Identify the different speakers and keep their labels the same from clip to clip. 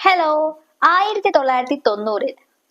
Speaker 1: Hello ആയിരത്തി തൊള്ളായിരത്തി തൊണ്ണൂറിൽ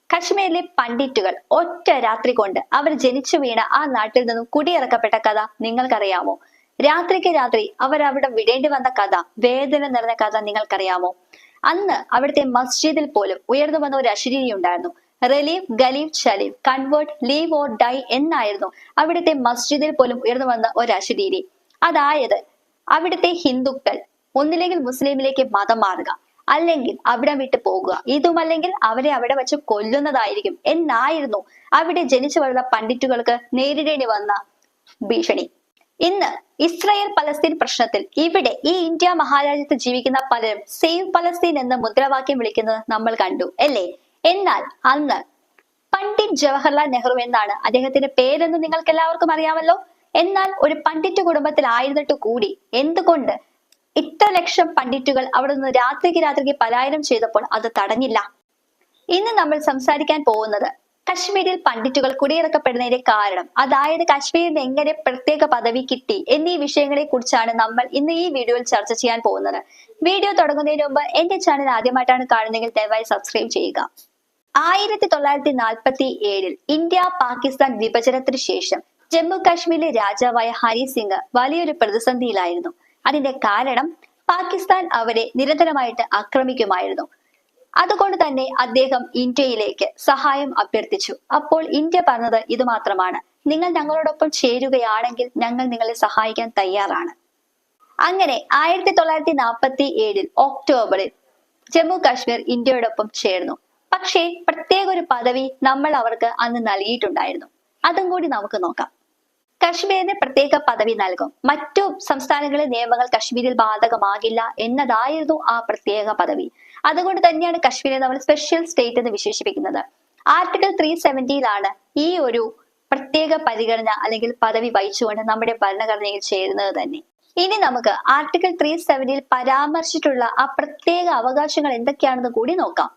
Speaker 1: കശ്മീരിലെ പണ്ഡിറ്റുകൾ ഒറ്റ രാത്രി കൊണ്ട് അവർ ജനിച്ചു വീണ ആ നാട്ടിൽ നിന്നും കുടിയിറക്കപ്പെട്ട കഥ നിങ്ങൾക്കറിയാമോ? രാത്രിക്ക് രാത്രി അവർ അവിടെ വിടേണ്ടി വന്ന കഥ വേദന നിറഞ്ഞ കഥ നിങ്ങൾക്കറിയാമോ? അന്ന് അവിടുത്തെ മസ്ജിദിൽ പോലും ഉയർന്നു വന്ന ഒരു അശരീരി ഉണ്ടായിരുന്നു. റിലീവ് ഗലീവ് ഷലീവ് കൺവേർട്ട് ലീവ് ഓർ ഡൈ എന്നായിരുന്നു അവിടുത്തെ മസ്ജിദിൽ പോലും ഉയർന്നു വന്ന ഒരു അശരീരി. അതായത് അവിടുത്തെ ഹിന്ദുക്കൾ ഒന്നില്ലെങ്കിൽ മുസ്ലിമിലേക്ക് മതം മാറുക. അല്ലെങ്കിൽ അവിടെ വിട്ട് പോകുക. ഇതുമല്ലെങ്കിൽ അവരെ അവിടെ വെച്ച് കൊല്ലുന്നതായിരിക്കും. എന്നായിരുന്നു അവിടെ ജനിച്ചു വളർന്ന പണ്ഡിറ്റുകൾക്ക് നേരിടേണ്ടി വന്ന ഭീഷണി. ഇന്ന് ഇസ്രായേൽ പലസ്തീൻ പ്രശ്നത്തിൽ ഇവിടെ ഈ ഇന്ത്യ മഹാരാജ്യത്ത് ജീവിക്കുന്ന പലരും സേവ് പലസ്തീൻ എന്ന മുദ്രാവാക്യം വിളിക്കുന്നത് നമ്മൾ കണ്ടു അല്ലേ? എന്നാൽ അന്ന് പണ്ഡിറ്റ് ജവഹർലാൽ നെഹ്റു എന്നാണ് അദ്ദേഹത്തിന്റെ പേരെന്ന് നിങ്ങൾക്ക് എല്ലാവർക്കും അറിയാമല്ലോ. എന്നാൽ ഒരു പണ്ഡിറ്റ് കുടുംബത്തിൽ ആയിരുന്നിട്ട് കൂടി എന്തുകൊണ്ട് ഇത്ര ലക്ഷം പണ്ഡിറ്റുകൾ അവിടെ നിന്ന് രാത്രിക്ക് രാത്രിക്ക് പലായനം ചെയ്തപ്പോൾ അത് തടഞ്ഞില്ല. ഇന്ന് നമ്മൾ സംസാരിക്കാൻ പോകുന്നത് കശ്മീരിൽ പണ്ഡിറ്റുകൾ കുടിയിറക്കപ്പെടുന്നതിന്റെ കാരണം. അതായത് കശ്മീരിന് എങ്ങനെ പ്രത്യേക പദവി കിട്ടി എന്നീ വിഷയങ്ങളെ കുറിച്ചാണ് നമ്മൾ ഇന്ന് ഈ വീഡിയോയിൽ ചർച്ച ചെയ്യാൻ പോകുന്നത്. വീഡിയോ തുടങ്ങുന്നതിന് മുമ്പ് എന്റെ ചാനൽ ആദ്യമായിട്ടാണ് കാണുന്നതെങ്കിൽ ദയവായി സബ്സ്ക്രൈബ് ചെയ്യുക. ആയിരത്തി തൊള്ളായിരത്തി നാൽപ്പത്തി ഏഴിൽ ഇന്ത്യ പാകിസ്ഥാൻ വിഭജനത്തിന് ശേഷം ജമ്മു കാശ്മീരിലെ രാജാവായ ഹരി സിംഗ് വലിയൊരു പ്രതിസന്ധിയിലായിരുന്നു. അതിന്റെ കാരണം പാകിസ്ഥാൻ അവരെ നിരന്തരമായിട്ട് ആക്രമിക്കുമായിരുന്നു. അതുകൊണ്ട് തന്നെ അദ്ദേഹം ഇന്ത്യയിലേക്ക് സഹായം അഭ്യർത്ഥിച്ചു. അപ്പോൾ ഇന്ത്യ പറഞ്ഞത് ഇത് മാത്രമാണ്. നിങ്ങൾ ഞങ്ങളോടൊപ്പം ചേരുകയാണെങ്കിൽ ഞങ്ങൾ നിങ്ങളെ സഹായിക്കാൻ തയ്യാറാണ്. അങ്ങനെ ആയിരത്തി തൊള്ളായിരത്തി നാൽപ്പത്തി ഏഴിൽ ഒക്ടോബറിൽ ജമ്മു കാശ്മീർ ഇന്ത്യയോടൊപ്പം ചേർന്നു. പക്ഷേ പ്രത്യേക ഒരു പദവി നമ്മൾ അവർക്ക് അന്ന് നൽകിയിട്ടുണ്ടായിരുന്നു. അതും കൂടി നമുക്ക് നോക്കാം. കശ്മീരിന് പ്രത്യേക പദവി നൽകും. മറ്റു സംസ്ഥാനങ്ങളിലെ നിയമങ്ങൾ കശ്മീരിൽ ബാധകമാകില്ല എന്നതായിരുന്നു ആ പ്രത്യേക പദവി. അതുകൊണ്ട് തന്നെയാണ് കശ്മീരിനെ നമ്മൾ സ്പെഷ്യൽ സ്റ്റേറ്റ് എന്ന് വിശേഷിപ്പിക്കുന്നത്. ആർട്ടിക്കിൾ ത്രീ സെവന്റിയിലാണ് ഈ ഒരു പ്രത്യേക പരിഗണന അല്ലെങ്കിൽ പദവി വഹിച്ചുകൊണ്ട് നമ്മുടെ ഭരണഘടനയിൽ ചേരുന്നത് തന്നെ. ഇനി നമുക്ക് ആർട്ടിക്കിൾ ത്രീ സെവന്റിയിൽ പരാമർശിച്ചിട്ടുള്ള ആ പ്രത്യേക അവകാശങ്ങൾ എന്തൊക്കെയാണെന്ന് കൂടി നോക്കാം.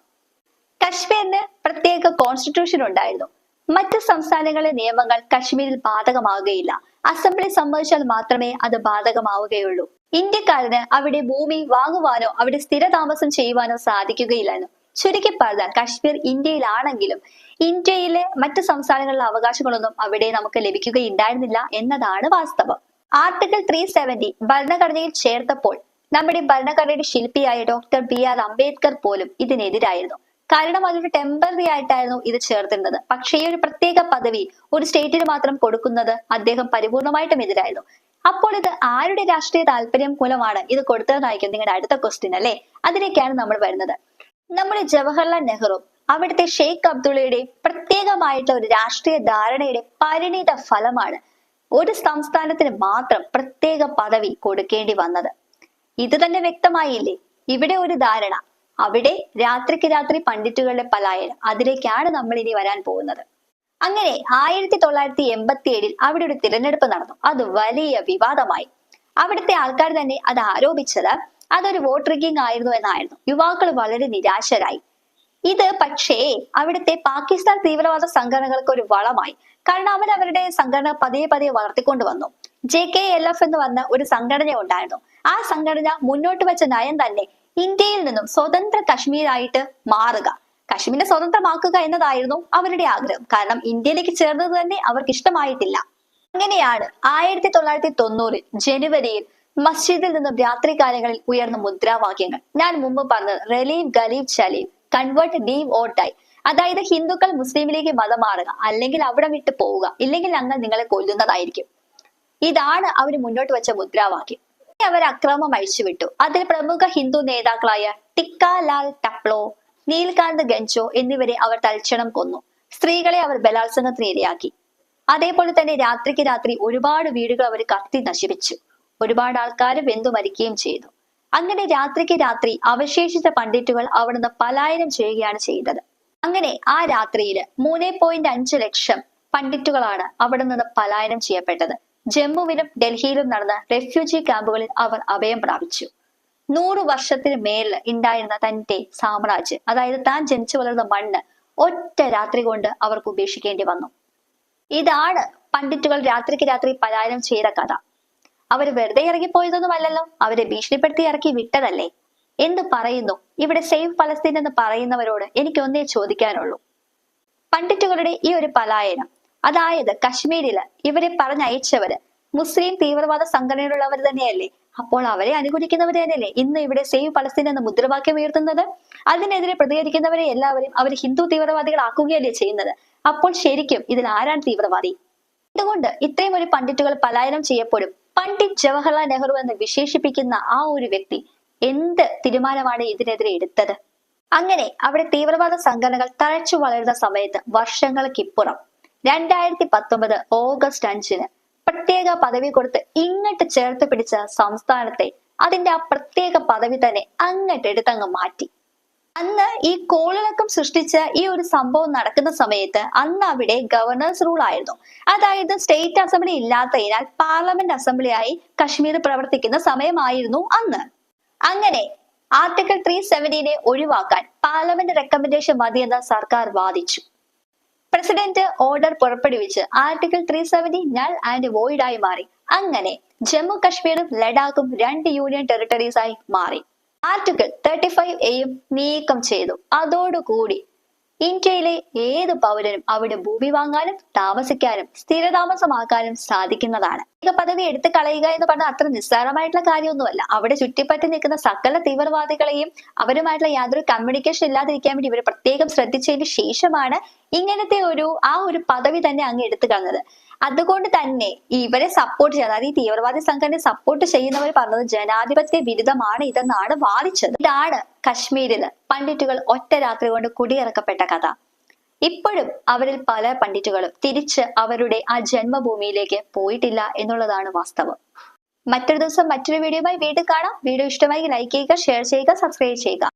Speaker 1: കശ്മീരിന് പ്രത്യേക കോൺസ്റ്റിറ്റ്യൂഷൻ ഉണ്ടായിരുന്നു. മറ്റ് സംസ്ഥാനങ്ങളിലെ നിയമങ്ങൾ കശ്മീരിൽ ബാധകമാവുകയില്ല. അസംബ്ലി സമ്മതിച്ചാൽ മാത്രമേ അത് ബാധകമാവുകയുള്ളൂ. ഇന്ത്യക്കാരന് അവിടെ ഭൂമി വാങ്ങുവാനോ അവിടെ സ്ഥിരതാമസം ചെയ്യുവാനോ സാധിക്കുകയില്ലായിരുന്നു ചുരുക്കി പറഞ്ഞാൽ കശ്മീർ ഇന്ത്യയിലാണെങ്കിലും ഇന്ത്യയിലെ മറ്റ് സംസ്ഥാനങ്ങളിലെ അവകാശങ്ങളൊന്നും അവിടെ നമുക്ക് ലഭിക്കുകയുണ്ടായിരുന്നില്ല എന്നതാണ് വാസ്തവം. ആർട്ടിക്കിൾ ത്രീ സെവന്റി ഭരണഘടനയിൽ ചേർത്തപ്പോൾ നമ്മുടെ ഭരണഘടനയുടെ ശില്പിയായ ഡോക്ടർ ബി ആർ അംബേദ്കർ പോലും ഇതിനെതിരായിരുന്നു. കാരണം അതൊരു ടെമ്പററി ആയിട്ടായിരുന്നു ഇത് ചേർത്തിരുന്നത്. പക്ഷേ ഈ ഒരു പ്രത്യേക പദവി ഒരു സ്റ്റേറ്റിന് മാത്രം കൊടുക്കുന്നത് അദ്ദേഹം പരിപൂർണമായിട്ടും എതിരായിരുന്നു. അപ്പോൾ ഇത് ആരുടെ രാഷ്ട്രീയ താല്പര്യം മൂലമാണ് ഇത് കൊടുത്തതെന്നായിരിക്കും നിങ്ങളുടെ അടുത്ത ക്വസ്റ്റ്യൻ അല്ലേ? അതിലേക്കാണ് നമ്മൾ വരുന്നത്. നമ്മുടെ ജവഹർലാൽ നെഹ്റു അവിടുത്തെ ഷെയ്ഖ് അബ്ദുള്ളയുടെ പ്രത്യേകമായിട്ടുള്ള ഒരു രാഷ്ട്രീയ ധാരണയുടെ പരിണിത ഫലമാണ് ഒരു സംസ്ഥാനത്തിന് മാത്രം പ്രത്യേക പദവി കൊടുക്കേണ്ടി വന്നത്. ഇത് തന്നെ വ്യക്തമായില്ലേ? ഇവിടെ ഒരു ധാരണ. അവിടെ രാത്രിക്ക് രാത്രി പണ്ഡിറ്റുകളുടെ പലായനം അതിലേക്കാണ് നമ്മൾ ഇനി വരാൻ പോകുന്നത്. അങ്ങനെ ആയിരത്തി തൊള്ളായിരത്തി എൺപത്തി ഏഴിൽ അവിടെ ഒരു തിരഞ്ഞെടുപ്പ് നടന്നു. അത് വലിയ വിവാദമായി. അവിടുത്തെ ആൾക്കാർ തന്നെ അത് ആരോപിച്ചത് അതൊരു വോട്ട് റിഗിങ് ആയിരുന്നു എന്നായിരുന്നു. യുവാക്കൾ വളരെ നിരാശരായി. ഇത് പക്ഷേ അവിടുത്തെ പാകിസ്ഥാൻ തീവ്രവാദ സംഘടനകൾക്ക് ഒരു വളമായി. കാരണം അവർ അവരുടെ സംഘടന പതിയെ പതിയെ വളർത്തിക്കൊണ്ട് വന്നു. ജെ കെ എൽ എഫ് എന്ന് പറഞ്ഞ ഒരു സംഘടന ഉണ്ടായിരുന്നു ആ സംഘടന മുന്നോട്ട് വെച്ച നയം തന്നെ ഇന്ത്യയിൽ നിന്നും സ്വതന്ത്ര കശ്മീരായിട്ട് മാറുക. കശ്മീരിനെ സ്വതന്ത്രമാക്കുക എന്നതായിരുന്നു അവരുടെ ആഗ്രഹം. കാരണം ഇന്ത്യയിലേക്ക് ചേർന്നത് തന്നെ അവർക്ക് ഇഷ്ടമായിട്ടില്ല. അങ്ങനെയാണ് ആയിരത്തി തൊള്ളായിരത്തി തൊണ്ണൂറിൽ ജനുവരിയിൽ മസ്ജിദിൽ നിന്നും രാത്രി കാലങ്ങളിൽ ഉയർന്ന മുദ്രാവാക്യങ്ങൾ. ഞാൻ മുമ്പ് പറഞ്ഞത് റലീവ് ഗലീബ് ചലീവ് കൺവേർട്ട് ലീവ് ഓർ ഡൈ അതായത് ഹിന്ദുക്കൾ മുസ്ലിമിലേക്ക് മതം മാറുക അല്ലെങ്കിൽ അവിടെ വിട്ട് പോവുക ഇല്ലെങ്കിൽ ഞങ്ങൾ നിങ്ങളെ കൊല്ലുന്നതായിരിക്കും. ഇതാണ് അവർ മുന്നോട്ട് വെച്ച മുദ്രാവാക്യം. അവർ അക്രമം അഴിച്ചുവിട്ടു. അതിൽ പ്രമുഖ ഹിന്ദു നേതാക്കളായ ടിക്കാലാൽ ടപ്ലോ നീൽകാന്ത് ഗഞ്ചോ എന്നിവരെ അവർ തൽക്ഷണം കൊന്നു. സ്ത്രീകളെ അവർ ബലാത്സംഗത്തിന് ഇരയാക്കി. അതേപോലെ തന്നെ രാത്രിക്ക് രാത്രി ഒരുപാട് വീടുകൾ അവർ കത്തി നശിപ്പിച്ചു. ഒരുപാട് ആൾക്കാർ വെന്തു മരിക്കുകയും ചെയ്തു. അങ്ങനെ രാത്രിക്ക് രാത്രി അവശേഷിച്ച പണ്ഡിറ്റുകൾ അവിടുന്ന് പലായനം ചെയ്യുകയാണ് ചെയ്തത്. അങ്ങനെ ആ രാത്രിയിൽ മൂന്നേ പോയിന്റ് അഞ്ച് ലക്ഷം പണ്ഡിറ്റുകളാണ് അവിടെ നിന്ന് പലായനം ചെയ്യപ്പെട്ടത്. ജമ്മുവിലും ഡൽഹിയിലും നടന്ന റെഫ്യൂജി ക്യാമ്പുകളിൽ അവർ അഭയം പ്രാപിച്ചു. നൂറ് വർഷത്തിന് മേലിൽ ഉണ്ടായിരുന്ന തന്റെ സാമ്രാജ്യം അതായത് താൻ ജനിച്ചു വളർന്ന മണ്ണ് ഒറ്റ രാത്രി കൊണ്ട് അവർക്ക് ഉപേക്ഷിക്കേണ്ടി വന്നു. ഇതാണ് പണ്ഡിറ്റുകൾ രാത്രിക്ക് രാത്രി പലായനം ചെയ്ത കഥ. അവർ വെറുതെ ഇറങ്ങിപ്പോയതൊന്നുമല്ലല്ലോ അവരെ ഭീഷണിപ്പെടുത്തി ഇറക്കി വിട്ടതല്ലേ? എന്ത് പറയുന്നു? ഇവിടെ സേവ് പലസ്തീൻ എന്ന് പറയുന്നവരോട് എനിക്ക് ഒന്നേ ചോദിക്കാനുള്ളൂ. പണ്ഡിറ്റുകളുടെ ഈ ഒരു പലായനം അതായത് കശ്മീരിൽ ഇവരെ പറഞ്ഞയച്ചവര്. മുസ്ലിം തീവ്രവാദ സംഘടനയിലുള്ളവർ തന്നെയല്ലേ? അപ്പോൾ അവരെ അനുകൂലിക്കുന്നവർ തന്നെയല്ലേ? ഇന്ന് ഇവിടെ സേവ് പലസ്തീൻ എന്ന മുദ്രാവാക്യം ഉയർത്തുന്നത്. അതിനെതിരെ പ്രതികരിക്കുന്നവരെ എല്ലാവരും അവർ ഹിന്ദു തീവ്രവാദികളാക്കുകയല്ലേ ചെയ്യുന്നത്. അപ്പോൾ ശരിക്കും ഇതിൽ ആരാണ് തീവ്രവാദി? എന്തുകൊണ്ട് ഇത്രയും ഒരു പണ്ഡിറ്റുകൾ പലായനം ചെയ്യപ്പോഴും പണ്ഡിറ്റ് ജവഹർലാൽ നെഹ്റു എന്ന് വിശേഷിപ്പിക്കുന്ന ആ ഒരു വ്യക്തി എന്ത് തീരുമാനമാണ് ഇതിനെതിരെ എടുത്തത്? അങ്ങനെ അവിടെ തീവ്രവാദ സംഘടനകൾ തഴച്ചു വളരുന്ന സമയത്ത് വർഷങ്ങൾക്കിപ്പുറം രണ്ടായിരത്തി പത്തൊമ്പത് ഓഗസ്റ്റ് അഞ്ചിന് പ്രത്യേക പദവി കൊടുത്ത് ഇങ്ങോട്ട് ചേർത്ത് പിടിച്ച സംസ്ഥാനത്തെ അതിന്റെ ആ പ്രത്യേക പദവി തന്നെ അങ്ങോട്ട് എടുത്തങ്ങ് മാറ്റി. അന്ന് ഈ കോളിളക്കം സൃഷ്ടിച്ച ഈ ഒരു സംഭവം നടക്കുന്ന സമയത്ത് അന്ന് അവിടെ ഗവർണേഴ്സ് റൂൾ ആയിരുന്നു. അതായത് സ്റ്റേറ്റ് അസംബ്ലി ഇല്ലാത്തതിനാൽ പാർലമെന്റ് അസംബ്ലിയായി കശ്മീർ പ്രവർത്തിക്കുന്ന സമയമായിരുന്നു അന്ന്. അങ്ങനെ ആർട്ടിക്കിൾ ത്രീ സെവന്റീനെ ഒഴിവാക്കാൻ പാർലമെന്റ് റെക്കമെൻഡേഷൻ മതിയെന്ന് സർക്കാർ വാദിച്ചു. President order പുറപ്പെടുവിച്ച് article three seventy null and void ആയി മാറി. അങ്ങനെ ജമ്മു കശ്മീരും ലഡാക്കും രണ്ട് യൂണിയൻ ടെറിട്ടറീസ് ആയി മാറി. ആർട്ടിക്കിൾ തേർട്ടി ഫൈവ് എയും നീക്കം ചെയ്തു. അതോടുകൂടി ഇന്ത്യയിലെ ഏത് പൗരനും അവിടെ ഭൂമി വാങ്ങാനും താമസിക്കാനും സ്ഥിരതാമസമാക്കാനും സാധിക്കുന്നതാണ്. ഈ പദ്ധതി എടുത്തു കളയുക എന്ന് പറഞ്ഞാൽ അത്ര നിസ്സാരമായിട്ടുള്ള കാര്യമൊന്നുമല്ല. അവിടെ ചുറ്റിപ്പറ്റി നിൽക്കുന്ന സകല തീവ്രവാദികളെയും അവരുമായിട്ടുള്ള യാതൊരു കമ്മ്യൂണിക്കേഷൻ ഇല്ലാതിരിക്കാൻ വേണ്ടി ഇവർ പ്രത്യേകം ശ്രദ്ധിച്ചതിന് ശേഷമാണ് ഇങ്ങനത്തെ ഒരു ആ ഒരു പദവി തന്നെ അങ്ങ് എടുത്തു കളഞ്ഞത്. അതുകൊണ്ട് തന്നെ ഇവരെ സപ്പോർട്ട് ചെയ്യുന്നത് അതായത് ഈ തീവ്രവാദി സംഘടന സപ്പോർട്ട് ചെയ്യുന്നവർ പറഞ്ഞത് ജനാധിപത്യ വിരുദ്ധമാണ് ഇതെന്നാണ് വാദിച്ചത്. ഇതാണ് കശ്മീരിൽ പണ്ഡിറ്റുകൾ ഒറ്റ രാത്രി കൊണ്ട് കുടിയിറക്കപ്പെട്ട കഥ. ഇപ്പോഴും അവരിൽ പല പണ്ഡിറ്റുകളും തിരിച്ച് അവരുടെ ആ ജന്മഭൂമിയിലേക്ക് പോയിട്ടില്ല എന്നുള്ളതാണ് വാസ്തവം. മറ്റൊരു ദിവസം മറ്റൊരു വീഡിയോയുമായി വീണ്ടും കാണാം. വീഡിയോ ഇഷ്ടമായി ലൈക്ക് ചെയ്യുക ഷെയർ ചെയ്യുക സബ്സ്ക്രൈബ് ചെയ്യുക.